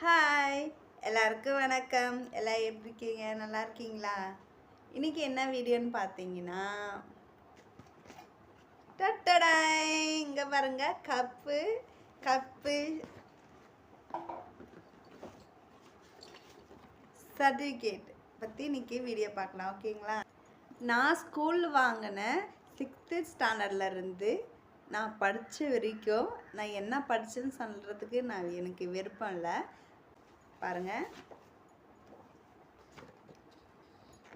Hi எல்லாருக்கும் வணக்கம். எல்லாம் எப்படி இருக்கீங்க? நல்லா இருக்கீங்களா? இன்னைக்கு என்ன வீடியோன்னு பார்த்தீங்கன்னா டட்டடாய் இங்கே பாருங்க கப்பு கப்பு சர்டிஃபிகேட் பற்றி இன்னைக்கு வீடியோ பார்க்கலாம். ஓகேங்களா? நான் ஸ்கூல் வாங்கின சிக்ஸ்த்து ஸ்டாண்டர்டில் இருந்து நான் படித்த வரைக்கும் நான் என்ன படித்தேன்னு சொல்கிறதுக்கு நான் எனக்கு விருப்பம் இல்லை. பாருங்கள்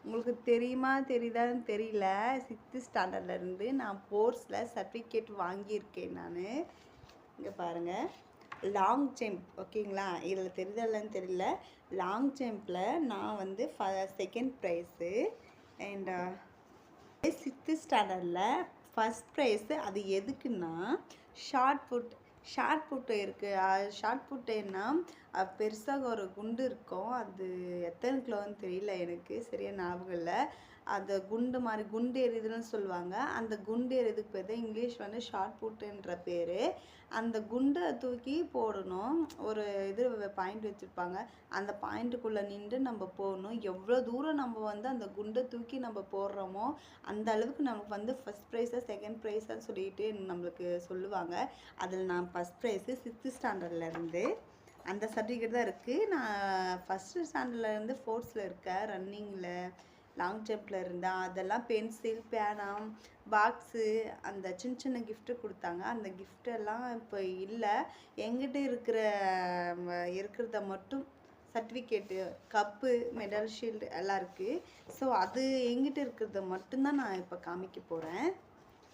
உங்களுக்கு தெரியுமா தெரியுதான்னு தெரியல. சிக்ஸ்த்து ஸ்டாண்டர்ட்லேருந்து நான் போர்ஸில் சர்டிஃபிகேட் வாங்கியிருக்கேன் நான். இங்கே பாருங்கள் லாங் ஜம்ப் ஓகேங்களா இதில் தெரியுதான்னு தெரியல. லாங் ஜம்பில் நான் வந்து ஃப செகண்ட் ப்ரைஸு அண்ட் சிக்ஸ்த்து ஸ்டாண்டர்டில் ஃபஸ்ட் ப்ரைஸு அது எதுக்குன்னா ஷார்ட் புட் ஷார்ட் புட்டு இருக்குது ஷார்ட் புட்டுன்னா பெருசாக ஒரு குண்டு இருக்கும். அது எத்தனை கிலோன்னு தெரியல எனக்கு சரியாக ஞாபகம் இல்லை. அந்த குண்டு மாதிரி குண்டு எறிதுன்னு சொல்லுவாங்க. அந்த குண்டு எறிதுக்கு பேர் தான் இங்கிலீஷ் வந்து ஷார்ட் புட்டுன்ற பேர். அந்த குண்டை தூக்கி போடணும். ஒரு இது பாயிண்ட் வச்சுருப்பாங்க. அந்த பாயிண்ட்டுக்குள்ளே நின்று நம்ம போகணும் எவ்வளோ தூரம் நம்ம வந்து அந்த குண்டை தூக்கி நம்ம போடுறோமோ அந்த அளவுக்கு நமக்கு வந்து ஃபஸ்ட் ப்ரைஸாக செகண்ட் ப்ரைஸாக சொல்லிட்டு நம்மளுக்கு சொல்லுவாங்க. அதில் நான் ஃபஸ்ட் ப்ரைஸு சிக்ஸ்த்து ஸ்டாண்டர்ட்லேருந்து அந்த சர்டிஃபிகேட் தான் இருக்குது நான் ஃபஸ்ட்டு ஸ்டாண்டர்ட்லேருந்து ஃபோர்த்ஸில் இருக்கேன் ரன்னிங்கில் லாங் ஜம்பில் இருந்தேன் அதெல்லாம் பென்சில் பேனா பாக்ஸு அந்த சின்ன சின்ன கிஃப்ட்டு கொடுத்தாங்க. அந்த கிஃப்டெல்லாம் இப்போ இல்லை. எங்கிட்ட இருக்கிற இருக்கிறத மட்டும் சர்டிஃபிகேட்டு கப்பு மெடல் ஷீல்டு எல்லாம் இருக்குது ஸோ அது எங்கிட்ட இருக்கிறத மட்டும்தான் நான் இப்போ காமிக்க போகிறேன்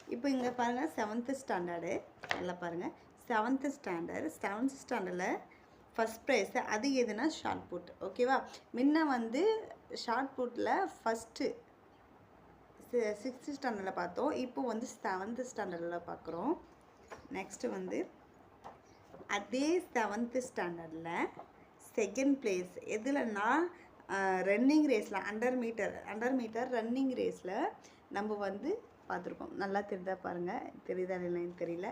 இப்போ இங்கே பாருங்கள் செவன்த்து ஸ்டாண்டர்டு எல்லாம் பாருங்கள் செவன்த்து ஸ்டாண்டர்ட் செவன்த் ஸ்டாண்டர்டில் ஃபஸ்ட் ப்ரைஸு அது எதுனா ஷார்ட் புட் ஓகேவா முன்ன வந்து ஷார்ட் புட்டில் ஃபஸ்ட்டு சிக்ஸ்த்து ஸ்டாண்டர்டில் பார்த்தோம். இப்போ வந்து செவன்த்து ஸ்டாண்டர்டில் பார்க்குறோம். நெக்ஸ்ட்டு வந்து அதே செவன்த்து ஸ்டாண்டர்டில் செகண்ட் பிளேஸ் எதுலன்னா ரன்னிங் ரேஸில் under metre under metre running ரேஸில் நம்ம வந்து பார்த்துருக்கோம். நல்லா தெரியுதா பாருங்கள் தெரியுதா இல்லைன்னு தெரியல.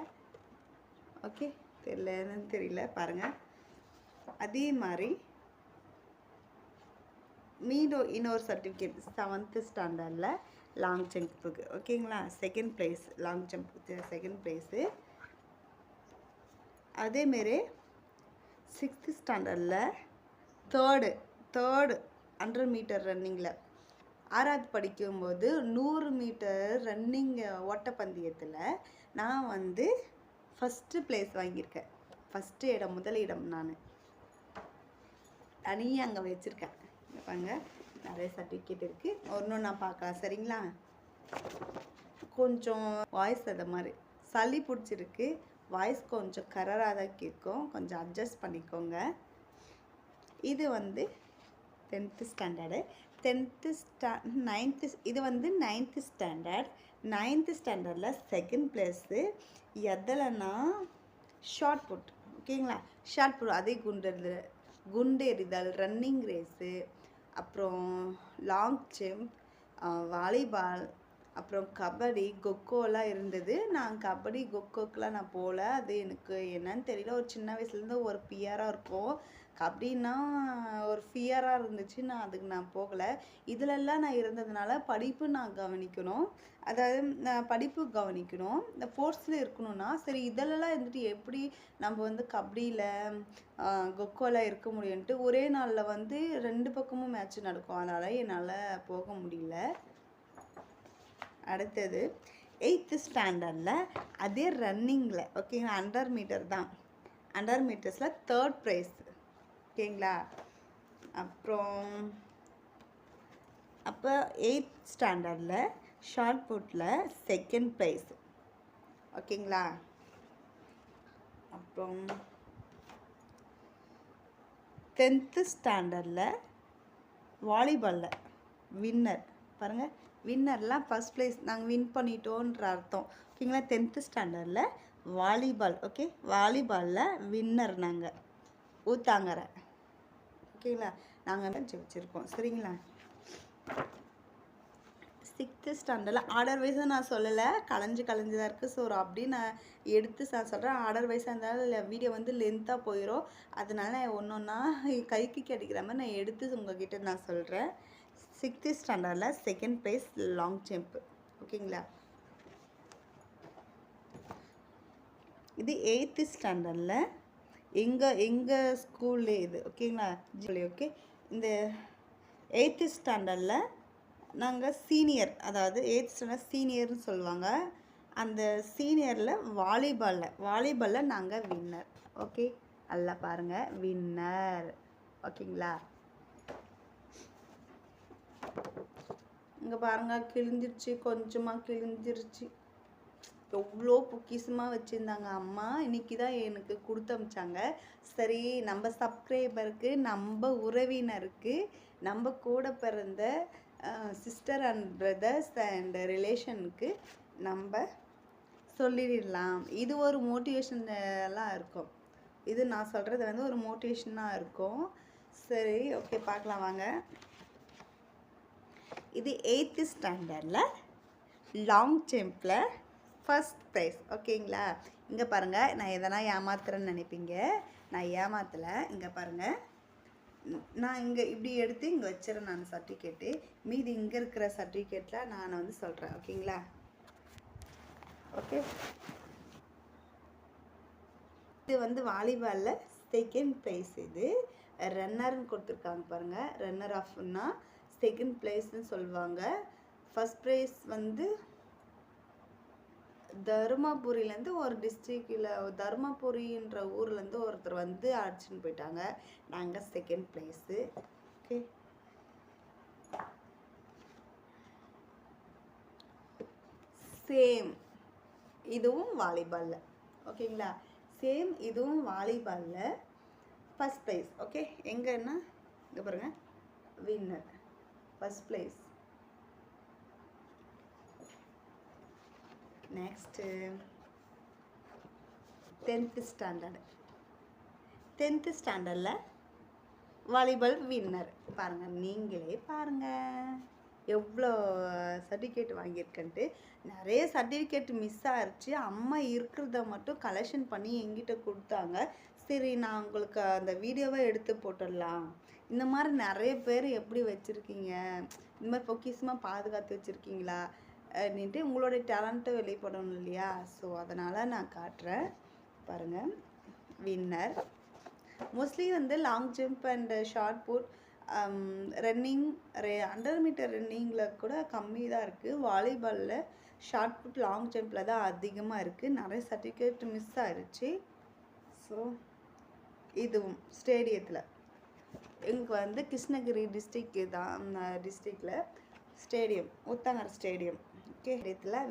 ஓகே தெரியலன்னு தெரியல. பாருங்கள் அதே மாதிரி மீண்டும் இன்னொரு சர்டிஃபிகேட் செவன்த்து ஸ்டாண்டர்டில் லாங் ஜம்ப்புக்கு ஓகேங்களா செகண்ட் ப்ரைஸ் லாங் ஜம்ப்புக்கு செகண்ட் ப்ரைஸு அதேமாரி சிக்ஸ்த்து ஸ்டாண்டர்டில் தேர்டு தேர்டு ஹண்ட்ரட் மீட்டர் ரன்னிங்கில் ஆறாவது படிக்கும்போது நூறு மீட்டர் ரன்னிங் ஓட்டப்பந்தயத்தில் நான் வந்து ஃபஸ்ட்டு ப்ளேஸ் வாங்கியிருக்கேன். ஃபஸ்ட்டு இடம் முதலிடம் நான். தனியாக அங்கே வச்சுருக்கேன். பாருங்க நிறைய சர்டிஃபிகேட் இருக்குது ஒன்றும் நான் பார்க்கலாம் சரிங்களா? கொஞ்சம் வாய்ஸ் அது மாதிரி. சளி பிடிச்சிருக்கு. வாய்ஸ் கொஞ்சம் கரராக தான் கேட்கும். கொஞ்சம் அட்ஜஸ்ட் பண்ணிக்கோங்க. இது வந்து டென்த்து ஸ்டாண்டர்டு டென்த்து ஸ்டா நைன்த்து இது வந்து நைன்த்து ஸ்டாண்டர்ட் நைன்த்து ஸ்டாண்டர்டில் செகண்ட் ப்ளேஸு எதில்னா ஷார்ட் புட் ஓகேங்களா? ஷார்ட் புட் அதே குண்டு குண்டெறிதல் ரன்னிங் ரேஸு அப்புறம் லாங் ஜம்ப் வாலிபால் அப்புறம் கபடி கொக்கோலாம் இருந்தது. நான் கபடி கொக்கோக்கெலாம் நான் போகல. அது எனக்கு என்னன்னு தெரியல. ஒரு சின்ன வயசுலேருந்து ஒரு பியராக இருக்கும். கபடின்னா ஒரு ஃபியராக இருந்துச்சு. நான் அதுக்கு நான் போகலை. இதிலெல்லாம் நான் இருந்ததுனால படிப்பு நான் கவனிக்கணும். அதாவது நான் படிப்பு கவனிக்கணும். இந்த ஸ்போர்ட்ஸில் இருக்கணும்னா சரி இதிலெல்லாம் இருந்துட்டு எப்படி நம்ம வந்து கபடியில் கொக்கோவில் இருக்க முடியும்ன்ட்டு ஒரே நாளில் வந்து ரெண்டு பக்கமும் மேட்ச் நடக்கும். அதனால் என்னால் போக முடியல. அடுத்தது எயித்து ஸ்டாண்டர்டில் அதே ரன்னிங்கில் ஓகேங்களா அண்டர் மீட்டர் தான். அண்டர் மீட்டர்ஸில் தேர்ட் ப்ரைஸ் ஓகேங்களா? அப்புறம் அப்போ எயித் ஸ்டாண்டர்டில் ஷார்ட் புட்டில் செகண்ட் ப்ரைஸ் ஓகேங்களா? அப்புறம் டென்த்து ஸ்டாண்டர்டில் வாலிபாலில் வின்னர் பாருங்கள் வின்னர்லாம் ஃபஸ்ட் ப்ளேஸ் நாங்கள் வின் பண்ணிட்டோன்ற அர்த்தம். ஓகேங்களா? டென்த்து ஸ்டாண்டர்டில் வாலிபால் ஓகே? வாலிபாலில் வின்னர் நாங்கள் ஊத்தாங்கரை. ஓகேங்களா? நாங்கள் வச்சு சரிங்களா? சிக்ஸ்த்து ஸ்டாண்டர்டில் ஆர்டர் வைஸை நான் சொல்லலை. கலைஞ்சு கலைஞ்சு தான் இருக்குது ஸோ அப்படியே நான் எடுத்து நான் சொல்கிறேன் ஆர்டர் வைஸாக இருந்தாலும் வீடியோ வந்து லென்த்தாக போயிடும் அதனால ஒன்று ஒன்றா கைக்கு கிடைக்கிற மாதிரி நான் எடுத்து உங்ககிட்ட நான் சொல்கிறேன் சிக்ஸ்த்து ஸ்டாண்டர்டில் செகண்ட் ப்ரைஸ் லாங் ஜம்ப் ஓகேங்களா? இது எயித்து ஸ்டாண்டர்டில் எங்கள் எங்கள் ஸ்கூல்லே இது ஓகேங்களா ஓகே இந்த எயித்து ஸ்டாண்டர்டில் நாங்கள் சீனியர் அதாவது எயித் ஸ்டாண்டர்ட் சீனியர்னு சொல்லுவாங்க. அந்த சீனியரில் வாலிபாலில் வாலிபாலில் நாங்கள் வின்னர் ஓகே நல்லா பாருங்கள் வின்னர் ஓகேங்களா இங்கே பாருங்கள் கிழிஞ்சிருச்சு கொஞ்சமாக கிழிஞ்சிருச்சு. எவ்வளோ பொக்கிசமாக வச்சுருந்தாங்க அம்மா. இன்னைக்கு தான் எனக்கு கொடுத்து அமிச்சாங்க. சரி நம்ம சப்ஸ்கிரைபருக்கு நம்ம உறவினருக்கு நம்ம கூட பிறந்த சிஸ்டர் அண்ட் பிரதர்ஸ் அண்ட் ரிலேஷனுக்கு நம்ம சொல்லிடலாம். இது ஒரு மோட்டிவேஷனெலாம் இருக்கும். இது நான் சொல்கிறது வந்து ஒரு மோட்டிவேஷனாக இருக்கும். சரி ஓகே பார்க்கலாம் வாங்க. இது எயித்து ஸ்டாண்டர்டில் லாங் ஜம்ப்பில் ஃபஸ்ட் ப்ரைஸ் ஓகேங்களா இங்கே பாருங்கள் நான் எதனா ஏமாத்துறேன்னு நினைப்பீங்க. நான் ஏமாத்தலை. இங்கே பாருங்கள் நான் இங்கே இப்படி எடுத்து இங்கே வச்சிடறேன் நான் சர்டிஃபிகேட்டு மீதி இங்கே இருக்கிற சர்டிஃபிகேட்டில் நான் வந்து சொல்கிறேன் ஓகேங்களா ஓகே இது வந்து வாலிபாலில் செகண்ட் ப்ரைஸ் இது. ரன்னர்னு கொடுத்துருக்காங்க பாருங்கள் ரன்னர் ஆஃப்னா செகண்ட் ப்ளேஸ்னு சொல்லுவாங்க. ஃபஸ்ட் ப்ரைஸ் வந்து தருமபுரியிலேருந்து ஒரு டிஸ்ட்ரிக்டில் தருமபுரின்ற ஊர்லேருந்து ஒருத்தர் வந்து அடிச்சுன்னு போயிட்டாங்க. நாங்கள் செகண்ட் ப்ளேஸு ஓகே சேம் இதுவும் வாலிபாலில் ஓகேங்களா சேம் இதுவும் வாலிபாலில் ஃபஸ்ட் ப்ரைஸ் ஓகே எங்கன்னா இங்கே பாருங்கள் winner first place next tenth standard tenth ஸ்டாண்டர்டில் வாலிபால் வின்னர் பாருங்கள் நீங்களே பாருங்கள் எவ்வளோ சர்டிஃபிகேட் வாங்கியிருக்கேன்ட்டு. நிறைய சர்டிஃபிகேட் மிஸ் ஆயிடுச்சு அம்மா இருக்கிறத மட்டும் கலெக்ஷன் பண்ணி எங்கிட்ட கொடுத்தாங்க. சரி நான் உங்களுக்கு அந்த வீடியோவை எடுத்து போட்டுடலாம். இந்த மாதிரி நிறைய பேர் எப்படி வச்சுருக்கீங்க? இந்த மாதிரி பொக்கிஷமாக பாதுகாத்து வச்சுருக்கீங்களா? நின்று உங்களுடைய டேலண்ட்டை வெளிப்படணும் இல்லையா? ஸோ அதனால் நான் காட்டுறேன். பாருங்கள் வின்னர் மோஸ்ட்லி வந்து long jump and shot put running hundred metre ரன்னிங்கில் கூட கம்மி தான் இருக்குது வாலிபாலில் ஷார்ட் புட் லாங் ஜம்பில் தான் அதிகமாக இருக்குது நிறைய சர்டிஃபிகேட் மிஸ் ஆயிடுச்சு ஸோ இதுவும் ஸ்டேடியத்தில் எங்களுக்கு வந்து கிருஷ்ணகிரி டிஸ்ட்ரிக்கு தான் டிஸ்ட்ரிக்டில் stadium Uthangarai stadium okay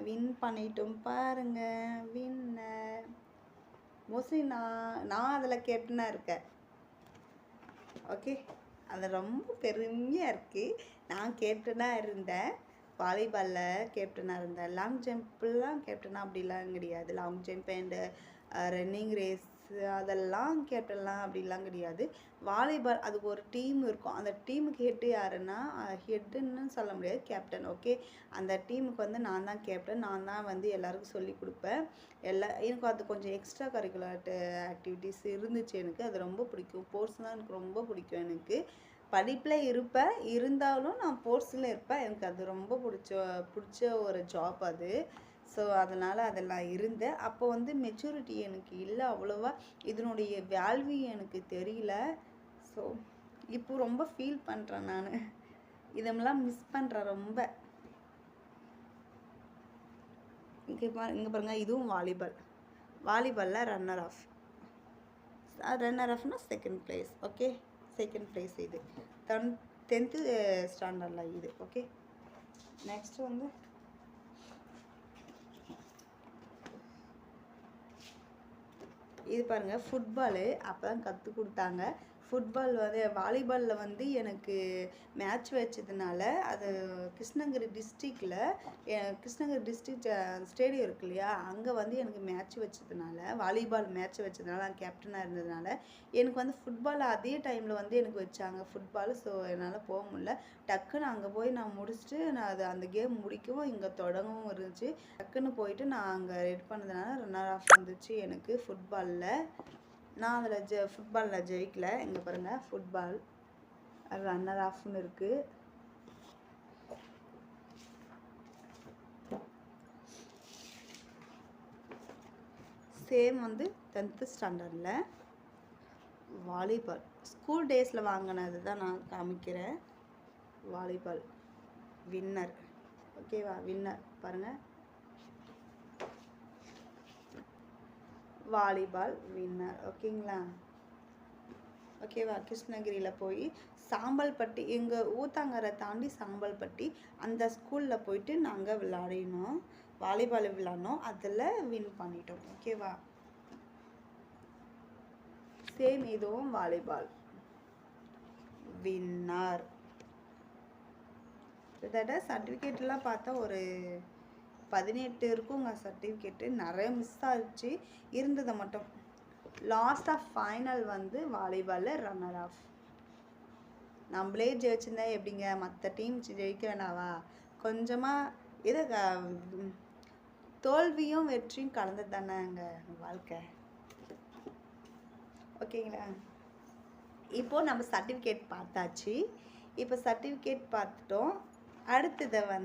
win பண்ணிட்டோம் பாருங்க வின்னர் மோஸ்ட்லி நான் நான் அதில் கேப்டனாக இருக்கேன். ஓகே அது ரொம்ப பெருமையாக இருக்குது நான் கேப்டனாக இருந்தேன். வாலிபாலில் கேப்டனாக இருந்தேன். லாங் ஜம்ப்லாம் கேப்டனாக அப்படிலாம் கிடையாது. Long jump and running race அதெல்லாம் கேப்டன்லாம் அப்படிலாம் கிடையாது. வாலிபால் அதுக்கு ஒரு டீம் இருக்கும். அந்த டீமுக்கு ஹெட்டு யாருன்னா ஹெட்டுன்னு சொல்ல முடியாது கேப்டன் ஓகே அந்த டீமுக்கு வந்து நான் தான் கேப்டன் நான் தான் வந்து எல்லாருக்கும் சொல்லி கொடுப்பேன். எல்லா எனக்கு அது கொஞ்சம் எக்ஸ்ட்ரா கரிக்குலர் ஆக்டிவிட்டீஸ் இருந்துச்சு எனக்கு. அது ரொம்ப பிடிக்கும். ஸ்போர்ட்ஸ்னால் எனக்கு ரொம்ப பிடிக்கும் எனக்கு. படிப்பில் இருப்பேன். இருந்தாலும் நான் ஸ்போர்ட்ஸில் இருப்பேன். எனக்கு அது ரொம்ப பிடிச்ச பிடிச்ச ஒரு ஜாப் அது. ஸோ அதனால் அதெல்லாம் இருந்தேன். அப்போ வந்து மெச்சூரிட்டி எனக்கு இல்லை அவ்வளோவா. இதனுடைய வேல்யூ எனக்கு தெரியல. ஸோ இப்போ ரொம்ப ஃபீல் பண்ணுறேன் நான். இதெல்லாம் மிஸ் பண்ணுறேன் ரொம்ப. இங்கே இங்கே பாருங்கள் இதுவும் வாலிபால் வாலிபாலில் runner up runner ஆஃப்னா second place okay second place இது. டென் டென்த்து ஸ்டாண்டர்டில் இது. ஓகே நெக்ஸ்ட் வந்து இது பாருங்கள் ஃபுட்பாலு அப்போ தான் கற்றுக் கொடுத்தாங்க. ஃபுட்பால் வந்து வாலிபாலில் வந்து எனக்கு மேட்ச் வச்சதுனால அது கிருஷ்ணகிரி டிஸ்ட்ரிக்டில் கிருஷ்ணகிரி டிஸ்ட்ரிக்ட் ஸ்டேடியம் இருக்கு இல்லையா? அங்கே வந்து எனக்கு மேட்ச் வச்சதுனால வாலிபால் மேட்ச் வச்சதுனால நான் கேப்டனாக இருந்ததுனால எனக்கு வந்து ஃபுட்பால் அதே டைமில் வந்து எனக்கு வச்சாங்க ஃபுட்பால் ஸோ என்னால் போக முடியல. டக்குன்னு அங்கே போய் நான் முடிச்சுட்டு நான் அது அந்த கேம் முடிக்கவும் இங்கே தொடங்கவும் இருந்துச்சு. டக்குன்னு போயிட்டு நான் அங்கே ரெடி பண்ணதுனால ரன்னர் ஆஃப் வந்துச்சு எனக்கு ஃபுட்பாலில் நான் அதில் ஜெ ஃபுட்பாலில் ஜெயிக்கல. இங்கே பாருங்கள் ஃபுட்பால் ரன்னர் ஆஃப்னு இருக்குது சேம் வந்து டென்த்து ஸ்டாண்டர்டில் வாலிபால் ஸ்கூல் டேஸில் வாங்கினது தான் நான் காமிக்கிறேன். வாலிபால் வின்னர் ஓகேவா வின்னர் பாருங்கள் வாலிபால் வின்னர் ஓகேங்களா ஓகேவா கிருஷ்ணகிரியில் போய் சாம்பல்பட்டி எங்கள் ஊத்தாங்கரை தாண்டி சாம்பல்பட்டி அந்த ஸ்கூலில் போயிட்டு நாங்கள் விளையாடினோம். வாலிபால் விளையாடினோம். அதில் வின் பண்ணிட்டோம். ஓகேவா சேம் இதுவும் வாலிபால் வின்னர் கிட்டத்தட்ட சர்டிஃபிகேட்லாம் பார்த்தா ஒரு பதினெட்டு உங்கள் சர்டிஃபிகேட்டு நிறைய மிஸ் ஆகிடுச்சு இருந்ததை மட்டும். லாஸ்ட் ஆஃப் ஃபைனல் வந்து வாலிபாலில் ரன்னர் ஆஃப் நம்மளே ஜெயிச்சிருந்தா எப்படிங்க? மற்ற டீம் ஜெயிக்க வேணாவா? கொஞ்சமாக இது க- தோல்வியும் வெற்றியும் கலந்து தானேங்க வாழ்க்கை. ஓகேங்களா? இப்போ நம்ம சர்டிஃபிகேட் பார்த்தாச்சு. இப்போ சர்டிஃபிகேட் பார்த்துட்டோம். அடுத்ததை வந்து